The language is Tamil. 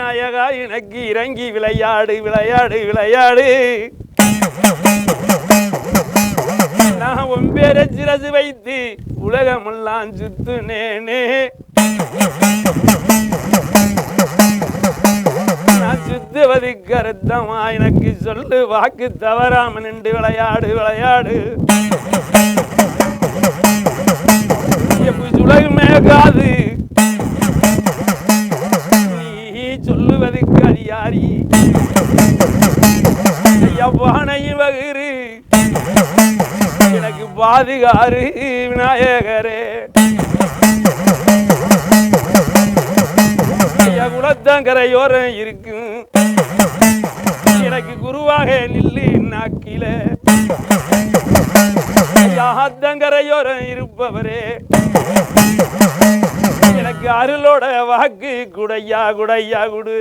விநாயகா எனக்கு இறங்கி விளையாடு விளையாடு விளையாடு. நான் உன் பேரை சிரசு வைத்து உலகமெல்லாம் சுத்துனேனே. நான் சுத்துவது கருத்தமா எனக்கு சொல்லு வாக்கு தவறாம நின்று விளையாடு விளையாடு. சொல்லுவதுக்கு அதிகாரி எவ்வானையும் வகிறு. எனக்கு பாதுகாரு விநாயகரே. ஐயா குலத்தங்கரையோரம் இருக்கும் எனக்கு குருவாக நில்லு நாக்கில. ஐயா இருப்பவரே. எனக்கு அருளோட வாக்கு குடையா குடையா குடு.